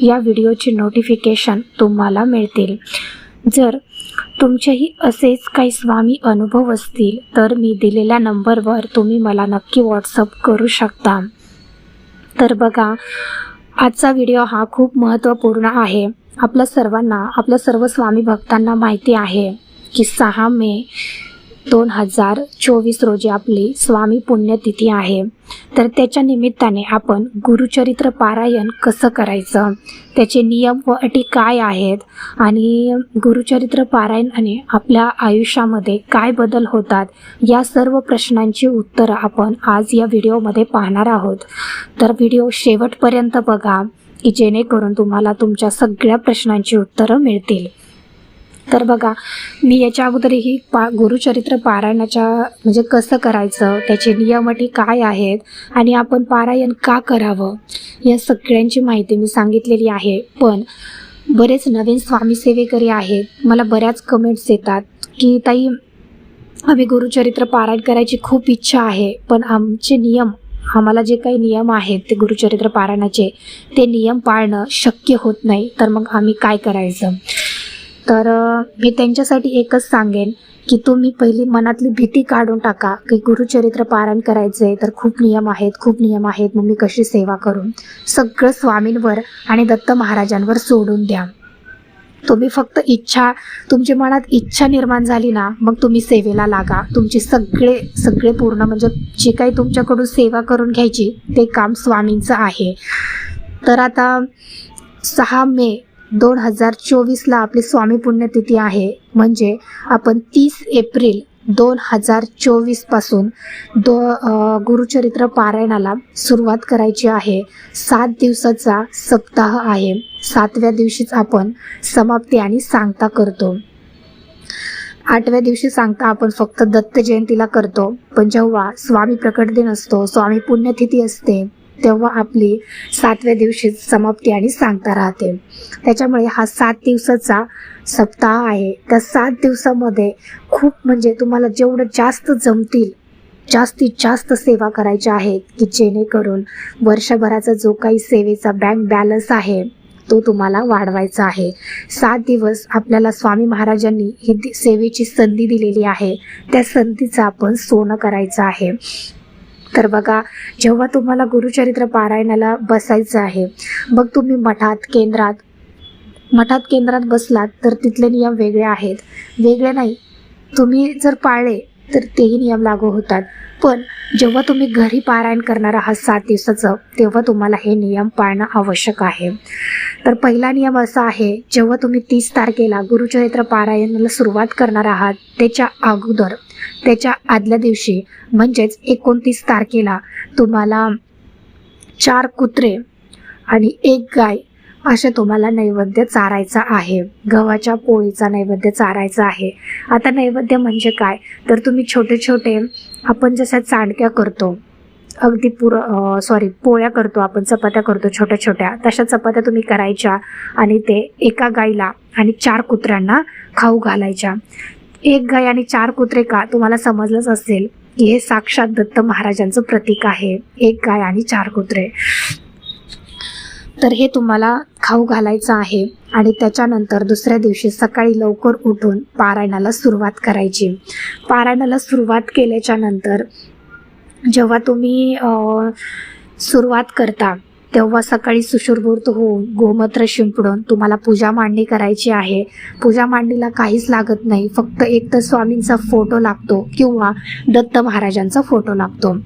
या व्हिडिओचे नोटिफिकेशन तुम्हाला मिळतील. जर तुमचेही असेच काही स्वामी अनुभव असतील तर मी दिलेल्या नंबरवर तुम्ही मला नक्की व्हॉट्सअप करू शकता. तर बघा आजचा व्हिडिओ हा खूप महत्त्वपूर्ण आहे. आपल्या सर्वांना आपल्या सर्व स्वामी भक्तांना माहिती आहे की सहा मे दोन हजार चोवीस रोजी आपली स्वामी पुण्यतिथी आहे. तर त्याच्या निमित्ताने आपण गुरुचरित्र पारायण कसं करायचं? त्याचे नियम व अटी काय आहेत? आणि गुरुचरित्र पारायणाने आपल्या आयुष्यामध्ये काय बदल होतात? या सर्व प्रश्नांची उत्तरं आपण आज या व्हिडिओमध्ये पाहणार आहोत. तर व्हिडिओ शेवटपर्यंत बघा की जेणेकरून तुम्हाला तुमच्या सगळ्या प्रश्नांची उत्तरं मिळतील. तर बघा मी याच्या अगोदरही पा गुरुचरित्र पारायणाच्या म्हणजे कसं करायचं त्याचे नियम अटी काय आहेत आणि आपण पारायण का करावं या सगळ्यांची माहिती मी सांगितलेली आहे. पण बरेच नवीन स्वामी सेवेकरी आहेत मला बऱ्याच कमेंट्स येतात की ताई आम्ही गुरुचरित्र पारायण करायची खूप इच्छा आहे पण आमचे नियम आम्हाला जे काही नियम आहेत ते गुरुचरित्र पारायणाचे ते नियम पाळणं शक्य होत नाही तर मग आम्ही काय करायचं? तर मी त्यांच्यासाठी एकच सांगेन की तुम्ही पहिली मनातली भीती काढून टाका की गुरुचरित्र पारायण करायचे तर खूप नियम आहेत खूप नियम आहेत. मग मी कशी सेवा करू? सगळं स्वामींवर आणि दत्त महाराजांवर सोडून द्या. तुम्ही फक्त इच्छा तुमच्या मनात इच्छा निर्माण झाली ना मग तुम्ही सेवेला लागा. तुमचे सगळे सगळे पूर्ण म्हणजे जे काही तुमच्याकडून सेवा करून घ्यायची ते काम स्वामींचं आहे. तर आता सहा मे दोन हजार चोवीसला आपली स्वामी पुण्यतिथी आहे. म्हणजे आपण तीस एप्रिल दोन हजार चोवीसपासून दो गुरुचरित्र पारायणाला सुरुवात करायची आहे. सात दिवसाचा सप्ताह आहे. सातव्या दिवशीच आपण समाप्ती आणि सांगता करतो. आठव्या दिवशी सांगता आपण फक्त दत्त जयंतीला करतो. पण जेव्हा स्वामी प्रकट दिन असतो स्वामी पुण्यतिथी असते तेव्हा आपली सातव्या दिवशी समाप्ती आणि सांगता राहते. त्याच्यामुळे हा सात दिवसाचा सप्ताह आहे. त्या सात दिवसामध्ये खूप म्हणजे तुम्हाला जेवढं जास्त जमतील जास्तीत जास्त सेवा करायच्या आहेत की जेणेकरून वर्षभराचा जो काही सेवेचा बँक बॅलन्स आहे तो तुम्हाला वाढवायचा आहे. सात दिवस आपल्याला स्वामी महाराजांनी ही सेवेची संधी दिलेली आहे. त्या संधीचं आपण सोनं करायचं आहे. तर बघा जेव्हा तुम्हाला गुरुचरित्र पारायणाला बसायचं आहे मग तुम्ही मठात केंद्रात मठात केंद्रात बसलात तर तिथले नियम वेगळे आहेत. वेगळे नाही. तुम्ही जर पाळले तर तेही नियम लागू होतात. पण जेव्हा तुम्ही घरी पारायण करणार आहात सात दिवसाचं तेव्हा तुम्हाला हे नियम पाळणं आवश्यक आहे. तर पहिला नियम असा आहे जेव्हा तुम्ही तीस तारखेला गुरुचरित्र पारायणाला सुरुवात करणार आहात त्याच्या अगोदर त्याच्या आदल्या दिवशी म्हणजेच एकोणतीस तारखेला तुम्हाला चार कुत्रे आणि एक गाय असे तुम्हाला नैवेद्य चारायचा आहे. गव्हाच्या पोळीचा नैवेद्य चारायचा आहे. आता नैवेद्य म्हणजे काय? तर तुम्ही छोटे छोटे आपण जशा चांडक्या करतो अगदी पुर सॉरी पोळ्या करतो आपण चपात्या करतो छोट्या छोट्या तशा चपात्या तुम्ही करायच्या आणि ते एका गाईला आणि चार कुत्र्यांना खाऊ घालायच्या. एक गाय आणि चार कुत्रे का तुम्हाला समजलंच असेल की हे साक्षात दत्त महाराजांचं प्रतीक आहे. एक गाय आणि चार कुत्रे. तर हे तुम्हाला खाऊ घालायचं आहे आणि त्याच्यानंतर दुसऱ्या दिवशी सकाळी लवकर उठून पारायणाला सुरुवात करायची. पारायणाला सुरुवात केल्याच्यानंतर जेव्हा तुम्ही सुरुवात करता तेव्हा सकाळी सुशुरभूत होऊन गोमूत्र शिंपडून तुम्हाला पूजा मांडणी करायची आहे. पूजा मांडणीला काहीच लागत नाही. फक्त एक तर स्वामींचा फोटो लागतो किंवा दत्त महाराजांचा फोटो लागतो.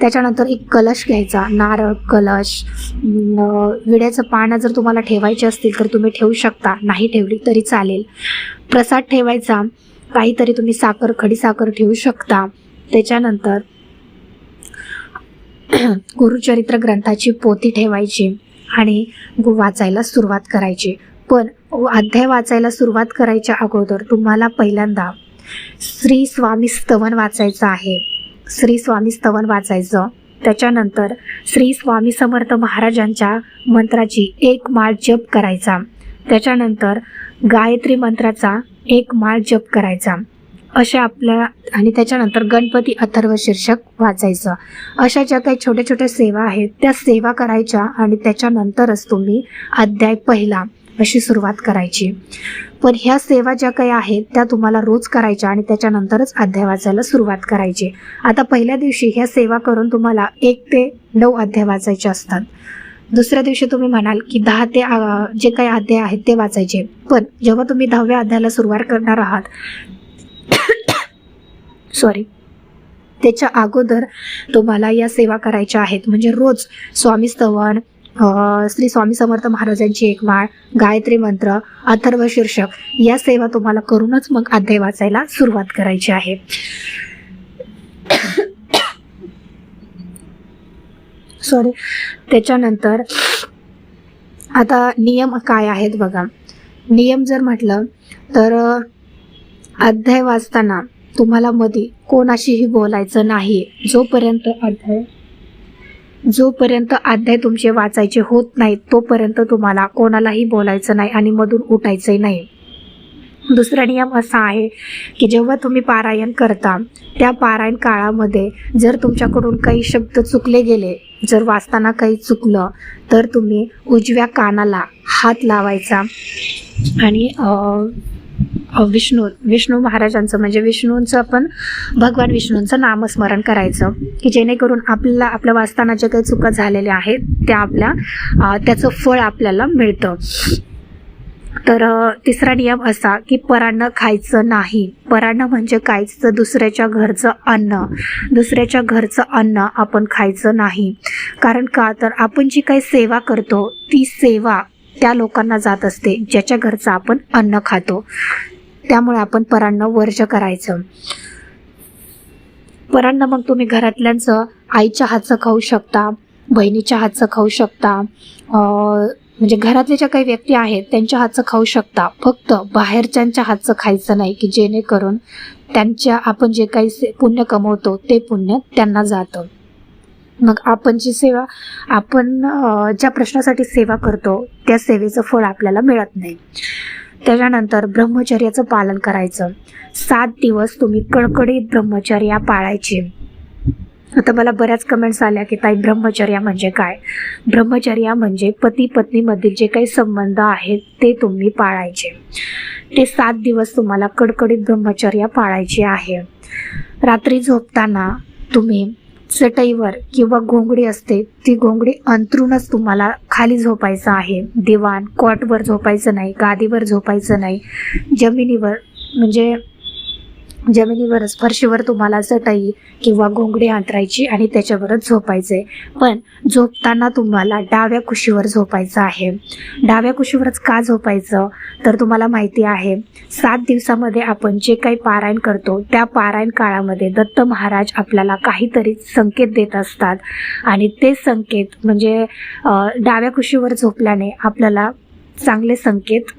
त्याच्यानंतर एक कलश घ्यायचा. नारळ कलश विड्याचं पानं जर तुम्हाला ठेवायचे असतील तर तुम्ही ठेवू शकता. नाही ठेवली तरी चालेल. प्रसाद ठेवायचा. काहीतरी तुम्ही साखर खडी साखर ठेवू शकता. त्याच्यानंतर गुरुचरित्र ग्रंथाची पोती ठेवायची आणि गु- वाचायला सुरुवात करायची. पण अध्याय वाचायला सुरुवात करायच्या अगोदर तुम्हाला पहिल्यांदा श्री स्वामी स्तवन वाचायचं आहे. श्री स्वामी स्तवन वाचायचं. त्याच्यानंतर श्री स्वामी समर्थ महाराजांच्या मंत्राची एक माळ जप करायचा. त्याच्यानंतर गायत्री मंत्राचा एक माळ जप करायचा. अशा आपल्या आणि त्याच्यानंतर गणपती अथर्व शीर्षक वाचायचं. अशा ज्या काही छोट्या छोट्या सेवा आहेत त्या सेवा करायच्या आणि त्याच्यानंतरच तुम्ही अध्याय पहिला अशी सुरुवात करायची. पण ह्या सेवा ज्या काही आहेत त्या तुम्हाला रोज करायच्या आणि त्याच्यानंतरच अध्याय वाचायला सुरुवात करायची. आता पहिल्या दिवशी ह्या सेवा करून तुम्हाला एक ते नऊ अध्याय वाचायचे असतात. दुसऱ्या दिवशी तुम्ही म्हणाल की दहा ते जे काही अध्याय आहेत ते वाचायचे. पण जेव्हा तुम्ही दहाव्या अध्यायाला सुरुवात करणार आहात सॉरी त्याच्या अगोदर तुम्हाला या सेवा करायच्या आहेत. म्हणजे रोज स्वामी स्तवन श्री स्वामी समर्थ महाराजांची एक माळ गायत्री मंत्र अथर्व शीर्षक या सेवा तुम्हाला करूनच मग अध्याय वाचायला सुरुवात करायची आहे. सॉरी त्याच्यानंतर आता नियम काय आहेत बघा. नियम जर म्हटलं तर अध्याय वाचताना तुम्हाला मध्ये कोणाशीही बोलायचं नाही जोपर्यंत अध्याय जोपर्यंत अध्याय तुमचे वाचायचे होत नाहीत तोपर्यंत तुम्हाला कोणालाही बोलायचं नाही आणि मधून उठायचंही नाही. दुसरा नियम असा आहे की जेव्हा तुम्ही पारायण करता त्या पारायण काळामध्ये जर तुमच्याकडून काही शब्द चुकले गेले जर वाचताना काही चुकलं तर तुम्ही उजव्या कानाला हात लावायचा आणि विष्णू विष्णू महाराजांचं म्हणजे विष्णूंचं आपण भगवान विष्णूंचं नामस्मरण करायचं. की जेणेकरून आपल्याला आपल्या वाचताना जे काही चुका झालेल्या आहेत त्या आपल्या त्याचं फळ आपल्याला मिळतं. तर तिसरा नियम असा की परान्न खायचं नाही. परान्न म्हणजे काहीच दुसऱ्याच्या घरचं अन्न. दुसऱ्याच्या घरचं अन्न आपण खायचं नाही. कारण का? तर आपण जी काही सेवा करतो ती सेवा त्या लोकांना जात असते ज्याच्या घरचं आपण अन्न खातो. त्यामुळे आपण परांना वर्ज करायचं. परांना मग तुम्ही घरातल्यांचं आईच्या हातचं खाऊ शकता बहिणीच्या हातचं खाऊ शकता म्हणजे घरातले ज्या काही व्यक्ती आहेत त्यांच्या हातचं खाऊ शकता. फक्त बाहेरच्यांच्या हातचं खायचं नाही की जेणेकरून त्यांच्या आपण जे काही से- पुण्य कमवतो ते पुण्य त्यांना जातं. मग आपण जी सेवा आपण ज्या प्रश्नासाठी सेवा करतो त्या सेवेचं फळ आपल्याला मिळत नाही. त्याच्यानंतर ब्रह्मचर्याचं पालन करायचं. सात दिवस तुम्ही कडकडीत ब्रह्मचर्या पाळायची. आता मला बऱ्याच कमेंट्स आल्या की ताई ब्रह्मचर्या म्हणजे काय? ब्रह्मचर्या म्हणजे पती पत्नीमधील जे काही संबंध आहेत ते तुम्ही पाळायचे. ते सात दिवस तुम्हाला कडकडीत ब्रह्मचर्या पाळायची आहे. रात्री झोपताना तुम्ही चटईवर किंवा घोंगडी असते ती घोंगडी अंतरूनच तुम्हाला खाली झोपायचं आहे. दिवाण कॉटवर झोपायचं नाही गादीवर झोपायचं नाही. जमिनीवर म्हणजे जमिनीवरच फरशीवर तुम्हाला चटई किंवा घोंगडी अंतरायची आणि त्याच्यावरच झोपायचे पण झोपताना तुम्हाला डाव्या कुशीवर झोपायचं आहे. डाव्या कुशीवरच का झोपायचं? तर तुम्हाला माहिती आहे सात दिवसामध्ये आपण जे काही पारायण करतो त्या पारायण काळामध्ये दत्त महाराज आपल्याला काहीतरी संकेत देत असतात. आणि ते संकेत म्हणजे डाव्या कुशीवर झोपल्याने आपल्याला चांगले संकेत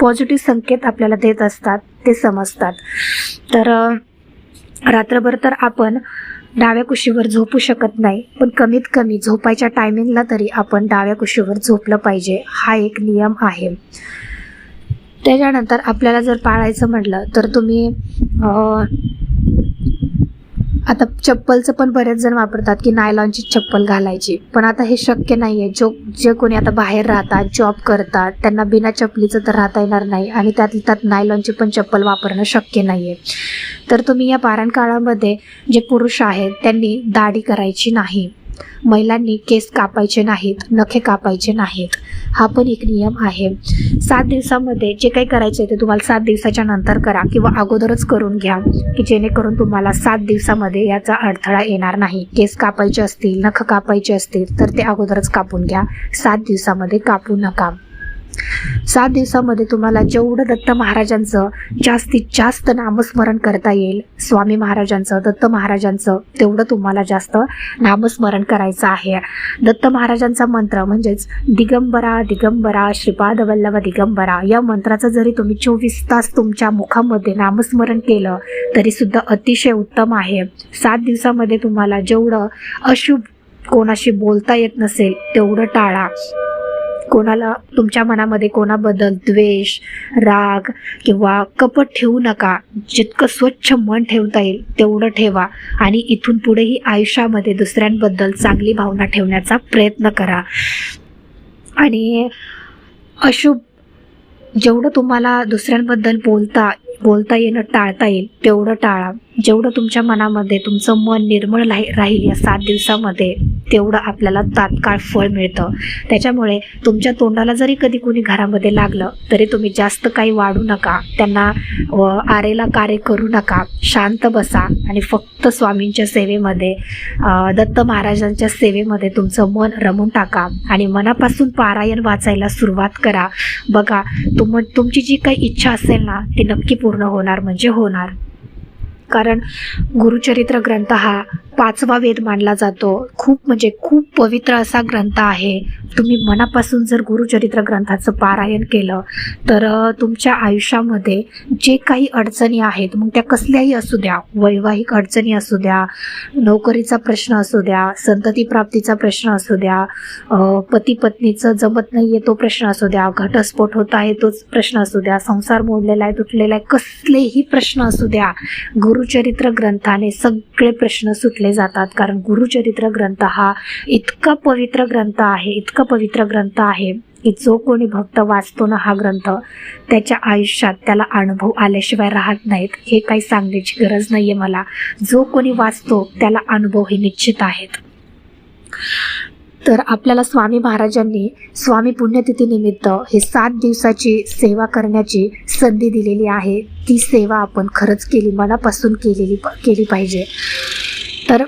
पॉझिटिव्ह संकेत आपल्याला देत असतात. ते समजतात. तर रात्रभर तर आपण डाव्या कुशीवर झोपू शकत नाही पण कमीत कमी झोपायच्या टायमिंगला तरी आपण डाव्या कुशीवर झोपलं पाहिजे. हा एक नियम आहे. त्याच्यानंतर आपल्याला जर पाळायचं म्हटलं तर तुम्ही आता चप्पलचं पण बरेच जण वापरतात की नायलॉनची चप्पल घालायची. पण आता हे शक्य नाही आहे जो जे कोणी आता बाहेर राहतात जॉब करतात त्यांना बिना चपलीचं तर राहता येणार नाही आणि त्यात त्यात नायलॉनची पण चप्पल वापरणं शक्य नाही आहे तर तुम्ही या पारण काळामध्ये जे पुरुष आहेत त्यांनी दाढी करायची नाही. महिलांनी केस कापायचे नाहीत नखे कापायचे नाहीत. हा पण एक नियम आहे. सात दिवसामध्ये जे काही करायचे ते तुम्हाला सात दिवसाच्या नंतर करा किंवा अगोदरच करून घ्या की जेणेकरून तुम्हाला सात दिवसामध्ये याचा अडथळा येणार नाही. केस कापायचे असतील नख कापायचे असतील तर ते अगोदरच कापून घ्या. सात दिवसामध्ये कापू नका. सात दिवसामध्ये तुम्हाला जेवढं दत्त महाराजांचं जास्तीत जास्त नामस्मरण करता येईल स्वामी महाराजांचं दत्त महाराजांचं तेवढं तुम्हाला जास्त नामस्मरण करायचं आहे. दत्त महाराजांचा मंत्र म्हणजेच दिगंबरा दिगंबरा श्रीपाद वल्लभ दिगंबरा या मंत्राचं जरी तुम्ही चोवीस तास तुमच्या मुखामध्ये नामस्मरण केलं तरी सुद्धा अतिशय उत्तम आहे. सात दिवसामध्ये तुम्हाला जेवढं अशुभ कोणाशी बोलता येत नसेल तेवढं टाळा. कोणाला तुमच्या मनामध्ये कोणाबद्दल द्वेष राग किंवा कपट ठेवू नका. जितकं स्वच्छ मन ठेवता येईल तेवढं ठेवा आणि इथून पुढेही आयुष्यामध्ये दुसऱ्यांबद्दल चांगली भावना ठेवण्याचा प्रयत्न करा. आणि अशुभ जेवढं तुम्हाला दुसऱ्यांबद्दल बोलता बोलता येणं टाळता येईल तेवढं टाळा. जेवढं तुमच्या मनामध्ये तुमचं मन निर्मळ राही राहील या सात दिवसामध्ये तेवढं आपल्याला तात्काळ फळ मिळतं. त्याच्यामुळे तुमच्या तोंडाला जरी कधी कोणी घरामध्ये लागलं तरी तुम्ही जास्त काही वाढू नका. त्यांना व आरेला कार्य करू नका. शांत बसा आणि फक्त स्वामींच्या सेवेमध्ये दत्त महाराजांच्या सेवेमध्ये तुमचं मन रमून टाका आणि मनापासून पारायण वाचायला सुरुवात करा. बघा तुम तुमची जी काही इच्छा असेल ना ती नक्की पूर्ण होणार म्हणजे होणार. कारण गुरुचरित्र ग्रंथ हा पाचवा वेद मानला जातो. खूप म्हणजे खूप पवित्र असा ग्रंथ आहे. तुम्ही मनापासून जर गुरुचरित्र ग्रंथाचं पारायण केलं तर तुमच्या आयुष्यामध्ये जे काही अडचणी आहेत मग त्या कसल्याही असू द्या. वैवाहिक अडचणी असू द्या नोकरीचा प्रश्न असू द्या संतती प्राप्तीचा प्रश्न असू द्या पती पत्नीचं जमत नाही आहे तो प्रश्न असू द्या घटस्फोट होत आहे तोच प्रश्न असू द्या संसार मोडलेला आहे तुटलेला आहे कसलेही प्रश्न असू द्या. गुरुचरित्र ग्रंथाने सगळे प्रश्न सुटले जातात. कारण गुरुचरित्र ग्रंथ हा इतका पवित्र ग्रंथ आहे इतका पवित्र ग्रंथ आहे की जो कोणी भक्त वाचतो ना हा ग्रंथ त्याच्या आयुष्यात त्याला अनुभव आल्याशिवाय राहत नाहीत. हे काही सांगण्याची गरज नाही आहे मला. जो कोणी वाचतो त्याला अनुभव हे निश्चित आहेत. तर आपल्याला स्वामी महाराजांनी स्वामी पुण्यतिथीनिमित्त हे सात दिवसाची सेवा करण्याची संधी दिलेली आहे. ती सेवा आपण खरंच केली मनापासून केलेली केली पाहिजे. तर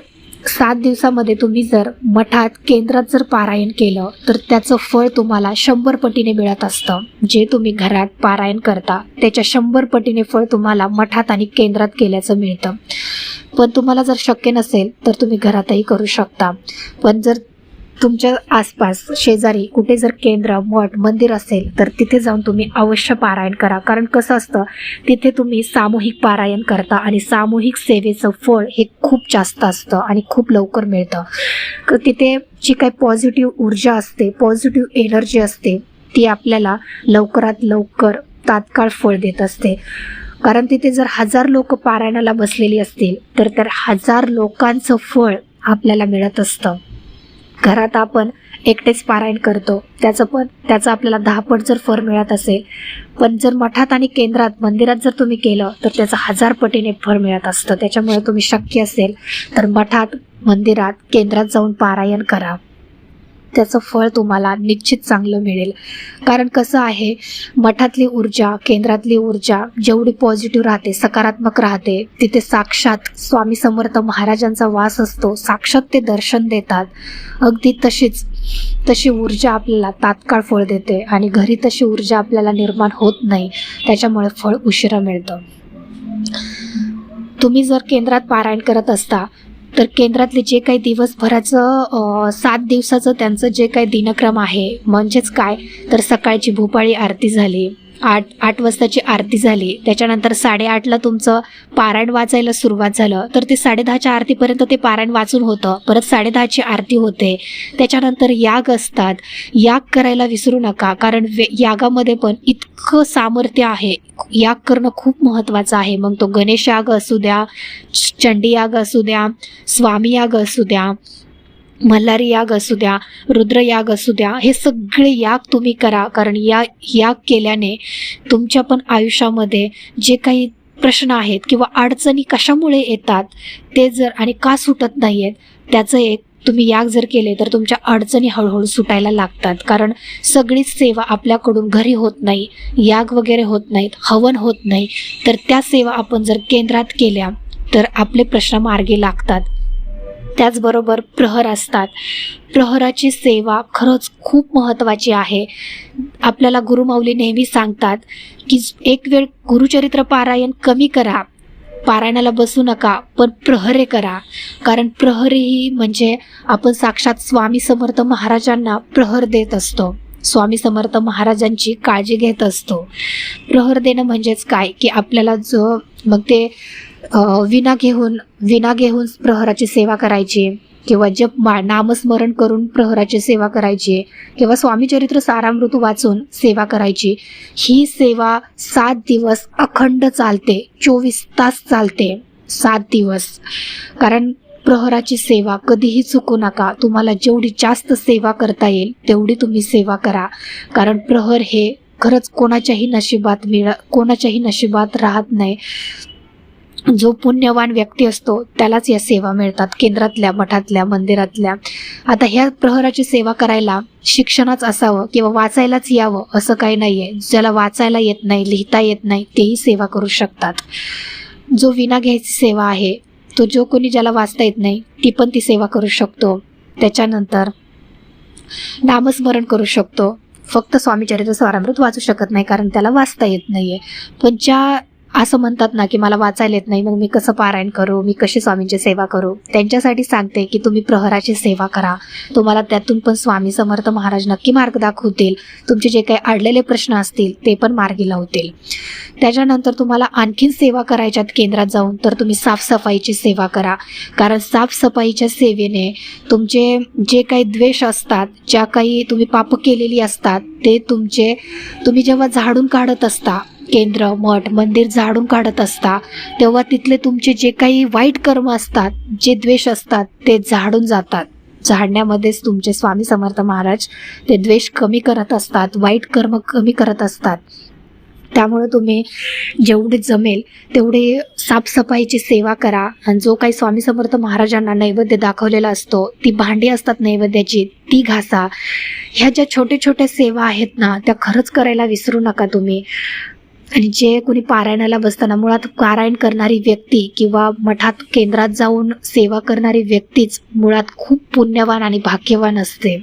सात दिवसामध्ये तुम्ही जर मठात केंद्रात जर पारायण केलं तर त्याचं फळ तुम्हाला शंभर पटीने मिळत असतं. जे तुम्ही घरात पारायण करता त्याच्या शंभर पटीने फळ तुम्हाला मठात आणि केंद्रात केल्याचं मिळतं. पण तुम्हाला जर शक्य नसेल तर तुम्ही घरातही करू शकता. पण जर तुमच्या आसपास शेजारी कुठे जर केंद्र मठ मंदिर असेल तर तिथे जाऊन तुम्ही अवश्य पारायण करा. कारण कसं असतं तिथे तुम्ही सामूहिक पारायण करता आणि सामूहिक सेवेचं फळ हे खूप जास्त असतं आणि खूप लवकर मिळतं. क- तिथे जी काही पॉझिटिव्ह ऊर्जा असते पॉझिटिव्ह एनर्जी असते ती आपल्याला लवकरात लवकर तात्काळ फळ देत असते. कारण तिथे जर हजार लोक पारायणाला बसलेली असतील तर तर हजार लोकांचं फळ आपल्याला मिळत असतं. घरात आपण एकटेच पारायण करतो. त्याचं पण त्याचं आपल्याला दहा पट जर फळ मिळत असेल पण जर मठात आणि केंद्रात मंदिरात जर तुम्ही केलं तर त्याचं हजार पटीने फळ मिळत असतं. त्याच्यामुळे तुम्ही शक्य असेल तर मठात मंदिरात केंद्रात जाऊन पारायण करा. त्याचं फळ तुम्हाला निश्चित चांगलं मिळेल. कारण कसं आहे मठातली ऊर्जा केंद्रातली ऊर्जा जेवढी पॉझिटिव्ह राहते सकारात्मक राहते तिथे साक्षात स्वामी समर्थ महाराजांचा वास असतो साक्षात ते दर्शन देतात. अगदी तशीच तशी ऊर्जा आपल्याला तात्काळ फळ देते आणि घरी तशी ऊर्जा आपल्याला निर्माण होत नाही त्याच्यामुळे फळ उशिरा मिळतं. तुम्ही जर केंद्रात पारायण करत असता तर केंद्रातले जे काही दिवसभराचं सात दिवसाचं त्यांचं जे काही दिनक्रम आहे म्हणजेच काय? तर सकाळची भोपाळी आरती झाली. आठ आठ वाजताची आरती झाली. त्याच्यानंतर साडेआठला तुमचं पारायण वाचायला सुरुवात झालं. तर ते साडेदहाच्या आरतीपर्यंत ते पारायण वाचून होतं. परत साडेदहाची आरती होते. त्याच्यानंतर याग असतात. याग करायला विसरू नका. कारण वे यागामध्ये पण इतकं सामर्थ्य आहे. याग करणं खूप महत्त्वाचं आहे. मग तो गणेश याग असू द्या चंडी याग असू द्या स्वामी याग असू द्या. मल्हारी याग असू द्या रुद्रयाग असू द्या हे सगळे याग तुम्ही करा. कारण या याग केल्याने तुमच्या पण आयुष्यामध्ये जे काही प्रश्न आहेत किंवा अडचणी कशामुळे येतात ते जर आणि का सुटत नाही आहेत त्याचं एक तुम्ही याग जर केले तर तुमच्या अडचणी हळूहळू सुटायला लागतात. कारण सगळीच सेवा आपल्याकडून घरी होत नाही याग वगैरे होत नाहीत हवन होत नाही. तर त्या सेवा आपण जर केंद्रात केल्या तर आपले प्रश्न मार्गी लागतात. त्याचबरोबर प्रहर असतात. प्रहराची सेवा खरंच खूप महत्त्वाची आहे. आपल्याला गुरुमाऊली नेहमी सांगतात की एक वेळ गुरुचरित्र पारायण कमी करा. पारायणाला बसू नका पण प्रहरे करा. कारण प्रहरी म्हणजे आपण साक्षात स्वामी समर्थ महाराजांना प्रहर देत असतो. स्वामी समर्थ महाराजांची काळजी घेत असतो. प्रहर देणं म्हणजेच काय? की आपल्याला जो मग ते विना घेऊन विना घेऊन प्रहराची सेवा करायची किंवा जप मा नामस्मरण करून प्रहराची सेवा करायची किंवा स्वामीचरित्र सारामृत वाचून सेवा करायची. ही सेवा सात दिवस अखंड चालते चोवीस तास चालते सात दिवस. कारण प्रहराची सेवा कधीही चुकू नका. तुम्हाला जेवढी जास्त सेवा करता येईल तेवढी तुम्ही सेवा करा. कारण प्रहर हे खरंच कोणाच्याही नशिबात मिळ कोणाच्याही नशिबात राहत नाही. जो पुण्यवान व्यक्ती असतो त्यालाच या सेवा मिळतात केंद्रातल्या मठातल्या मंदिरातल्या. आता ह्या प्रहराची सेवा करायला शिक्षणच असावं किंवा वाचायलाच यावं असं काही नाही आहे ज्याला वाचायला येत नाही लिहिता येत नाही तेही सेवा करू शकतात. जो विना घ्यायची सेवा आहे तो जो कोणी ज्याला वाचता येत नाही ती पण ती सेवा करू शकतो. त्याच्यानंतर नामस्मरण करू शकतो. फक्त स्वामीचरित्र स्वारामृत वाचू शकत नाही कारण त्याला वाचता येत नाहीये. पण ज्या असं म्हणतात ना की मला वाचायला येत नाही मग मी कसं पारायण करू? मी कशी स्वामींची सेवा करू? त्यांच्यासाठी सांगते की तुम्ही प्रहराची सेवा करा. तुम्हाला त्यातून पण स्वामी समर्थ महाराज नक्की मार्ग दाखवतील. तुमचे जे काही अडलेले प्रश्न असतील ते पण मार्गी लावतील. त्याच्यानंतर तुम्हाला आणखीन सेवा करायच्यात केंद्रात जाऊन तर तुम्ही साफसफाईची सेवा करा. कारण साफसफाईच्या सेवेने तुमचे जे काही द्वेष असतात ज्या काही तुम्ही पाप केलेली असतात ते तुमचे तुम्ही जेव्हा झाडून काढत असता केंद्र मठ मंदिर झाडून काढत असता तेव्हा तिथले तुमचे जे काही वाईट कर्म असतात जे द्वेष असतात ते झाडून जातात. झाडण्यामध्येच तुमचे स्वामी समर्थ महाराज ते द्वेष कमी करत असतात वाईट कर्म कमी करत असतात. त्यामुळे तुम्ही जेवढे जमेल तेवढे साफसफाईची सेवा करा आणि जो काही स्वामी समर्थ महाराजांना नैवेद्य दाखवलेला असतो ती भांडी असतात नैवेद्याची ती घासा. ह्या ज्या छोट्या छोट्या सेवा आहेत ना त्या खरंच करायला विसरू नका तुम्ही. आणि जे कोणी पारायणाला बसताना मुळात पारायण करणारी व्यक्ती किंवा मठात केंद्रात जाऊन सेवा करणारी व्यक्तीच मुळात खूप पुण्यवान आणि भाग्यवान असते.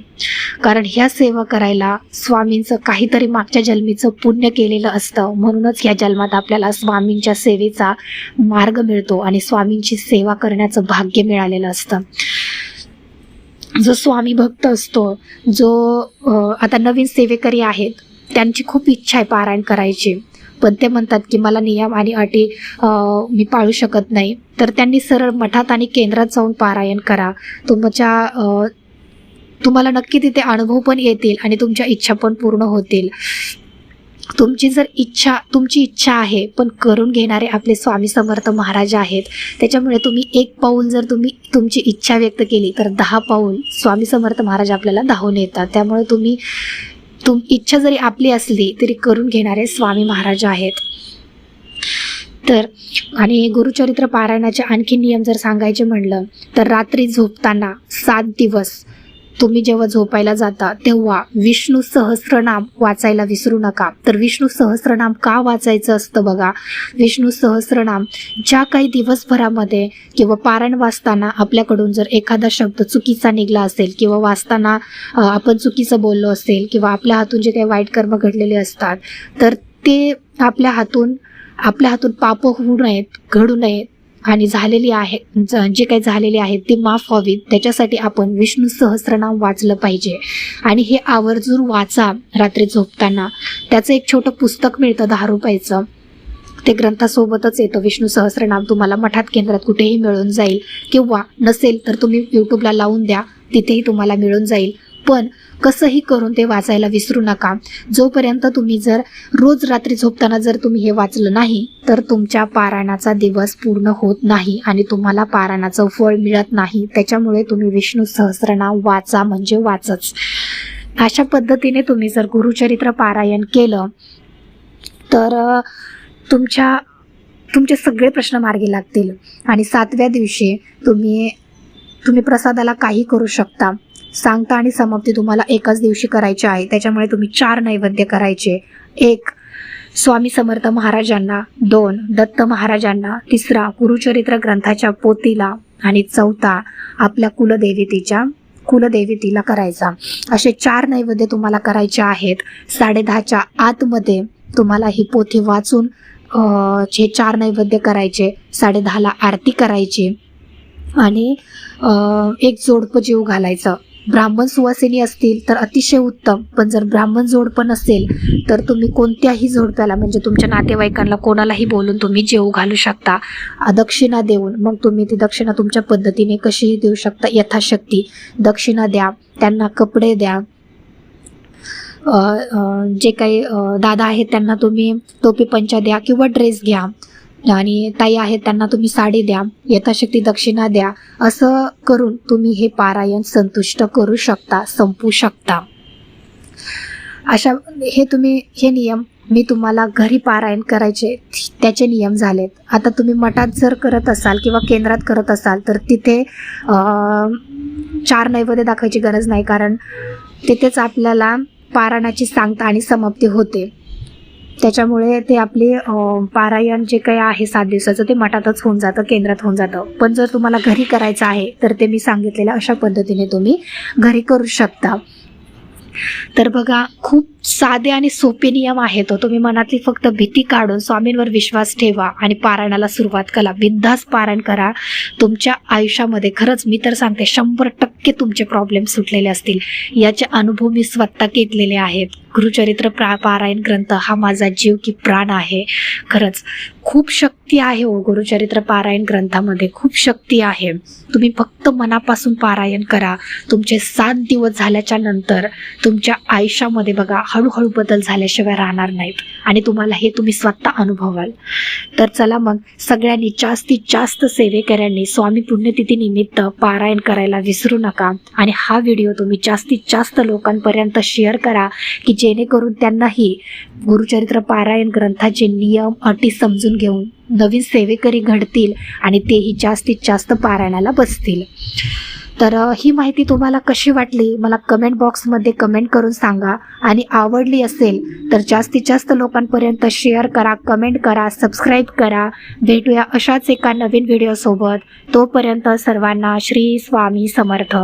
कारण ह्या सेवा करायला स्वामींचं काहीतरी मागच्या जन्मीचं पुण्य केलेलं असतं. म्हणूनच ह्या जन्मात आपल्याला स्वामींच्या सेवेचा मार्ग मिळतो आणि स्वामींची सेवा करण्याचं भाग्य मिळालेलं असतं. जो स्वामी भक्त असतो जो आता नवीन सेवेकरी आहेत त्यांची खूप इच्छा आहे पारायण करायची. पण ते म्हणतात की मला नियम आणि अटी मी पाळू शकत नाही. तर त्यांनी सरळ मठात आणि केंद्रात जाऊन पारायण करा. तुमच्या तुम्हाला नक्की तिथे अनुभव पण येतील आणि तुमच्या इच्छा पण पूर्ण होतील. तुमची जर इच्छा तुमची इच्छा आहे पण करून घेणारे आपले स्वामी समर्थ महाराज आहेत त्याच्यामुळे तुम्ही एक पाऊल जर तुम्ही तुमची इच्छा व्यक्त केली तर दहा पाऊल स्वामी समर्थ महाराज आपल्याला धावून येतात. त्यामुळे तुम्ही तुम इच्छा जरी आपली असली तरी करून घेणारे स्वामी महाराज आहेत. तर आणि गुरुचरित्र पारायणाचे आणखी नियम जर सांगायचे म्हणलं तर रात्री झोपताना सात दिवस तुम्ही जेव्हा झोपायला जाता तेव्हा विष्णू सहस्रनाम वाचायला विसरू नका. तर विष्णू सहस्रनाम का वाचायचं असतं बघा? विष्णू सहस्रनाम ज्या काही दिवसभरामध्ये किंवा पारायण वाचताना आपल्याकडून जर एखादा शब्द चुकीचा निघला असेल किंवा वाचताना आपण चुकीचं बोललो असेल किंवा आपल्या हातून जे काही वाईट कर्म घडलेले असतात तर ते आपल्या हातून आपल्या हातून पाप होऊ नयेत घडू नयेत. आणि झालेली आहे ज- जे काही झालेली आहेत ती माफ व्हावी. त्याच्यासाठी आपण विष्णू सहस्रनाम वाचलं पाहिजे. आणि हे आवर्जून वाचा रात्री झोपताना. त्याचं एक छोटं पुस्तक मिळतं दहा रुपयाचं. ते ग्रंथासोबतच येतं. विष्णू सहस्रनाम तुम्हाला मठात केंद्रात कुठेही मिळून जाईल. किंवा नसेल तर तुम्ही यूट्यूबला लावून द्या. तिथेही तुम्हाला मिळून जाईल. पण कसंही करून ते वाचायला विसरू नका. जोपर्यंत तुम्ही जर रोज रात्री झोपताना जर तुम्ही हे वाचलं नाही तर तुमच्या पारायणाचा दिवस पूर्ण होत नाही आणि तुम्हाला पारायणाचं फळ मिळत नाही. त्याच्यामुळे तुम्ही विष्णू सहस्रनाम वाचा म्हणजे वाचच. अशा पद्धतीने तुम्ही जर गुरुचरित्र पारायण केलं तर तुमच्या तुमचे सगळे प्रश्न मार्गी लागतील. आणि सातव्या दिवशी तुम्ही तुम्ही प्रसादाला काही करू शकता. सांगता आणि समाप्ती तुम्हाला एकाच दिवशी करायची आहे. त्याच्यामुळे तुम्ही चार नैवेद्य करायचे. एक स्वामी समर्थ महाराजांना. दोन दत्त महाराजांना. तिसरा गुरुचरित्र ग्रंथाच्या पोतीला आणि चौथा आपल्या कुलदेवतेच्या कुलदेवतेला करायचा. असे चार नैवेद्य तुम्हाला करायचे आहेत. साडेदहाच्या आतमध्ये तुम्हाला ही पोथी वाचून हे चार नैवेद्य करायचे. साडेदहाला आरती करायची. आणि एक जोडपं जीव घालायचं. ब्राह्मण सुवासिनी असतील तर अतिशय उत्तम. पण जर ब्राह्मण जोडपं नसेल तर तुम्ही कोणत्याही जोडप्याला म्हणजे तुमच्या नातेवाईकांना कोणालाही बोलून तुम्ही जेवू घालू शकता. दक्षिणा देऊन. मग तुम्ही ती दक्षिणा तुमच्या पद्धतीने कशीही देऊ शकता. यथाशक्ती. दक्षिणा द्या. त्यांना कपडे द्या. जे काही दादा आहेत त्यांना तुम्ही टोपी पंचा द्या किंवा ड्रेस घ्या. आणि ताई आहेत त्यांना तुम्ही साडी द्या यथाशक्ती दक्षिणा द्या असं करून तुम्ही हे पारायण संतुष्ट करू शकता संपू शकता. अशा हे तुम्ही हे नियम मी तुम्हाला घरी पारायण करायचे त्याचे नियम झालेत. आता तुम्ही मठात जर करत असाल किंवा केंद्रात करत असाल तर तिथे चार नैवेद्य दाखवायची गरज नाही कारण तिथेच आपल्याला पारायणाची सांगता आणि समाप्ती होते. त्याच्यामुळे ते आपले पारायण जे काही आहे सात दिवसाचं ते मठातच होऊन जातं केंद्रात होऊन जातं. पण जर तुम्हाला घरी करायचं आहे तर ते मी सांगितलेलं अशा पद्धतीने तुम्ही घरी करू शकता. तर बघा खूप साधे आणि सोपे नियम आहेत तो तुम्ही मनातली फक्त भीती काढून स्वामींवर विश्वास ठेवा आणि पारायणाला सुरुवात करा. बिंदास पारायण करा. तुमच्या आयुष्यामध्ये खरंच मी तर सांगते शंभर टक्के तुमचे प्रॉब्लेम सुटलेले असतील. याचे अनुभव मी स्वतः घेतलेले आहेत. गुरुचरित्र प्रा पारायण ग्रंथ हा माझा जीव की प्राण आहे. खरंच खूप शक्ती आहे हो गुरुचरित्र पारायण ग्रंथामध्ये. खूप शक्ती आहे. तुम्ही फक्त मनापासून पारायण करा. तुमचे सात दिवस झाल्याच्यानंतर तुमच्या आयुष्यामध्ये बघा हळूहळू बदल झाल्याशिवाय राहणार नाहीत. आणि तुम्हाला हे तुम्ही स्वतः अनुभवाल. तर चला मग सगळ्यांनी जास्तीत जास्त सेवेकऱ्यांनी स्वामी पुण्यतिथीनिमित्त पारायण करायला विसरू नका. आणि हा व्हिडिओ तुम्ही जास्तीत जास्त लोकांपर्यंत शेअर करा की जेणेकरून त्यांनाही गुरुचरित्र पारायण ग्रंथाचे नियम अटी समजून घेऊन नवीन सेवेकरी घडतील आणि तेही जास्तीत जास्त पारायणाला बसतील. तर ही माहिती तुम्हाला कशी वाटली? मला कमेंट बॉक्समध्ये कमेंट करून सांगा. आणि आवडली असेल तर जास्तीत जास्त लोकांपर्यंत शेअर करा कमेंट करा सबस्क्राईब करा. भेटूया अशाच एका नवीन व्हिडिओसोबत तोपर्यंत सर्वांना श्री स्वामी समर्थ.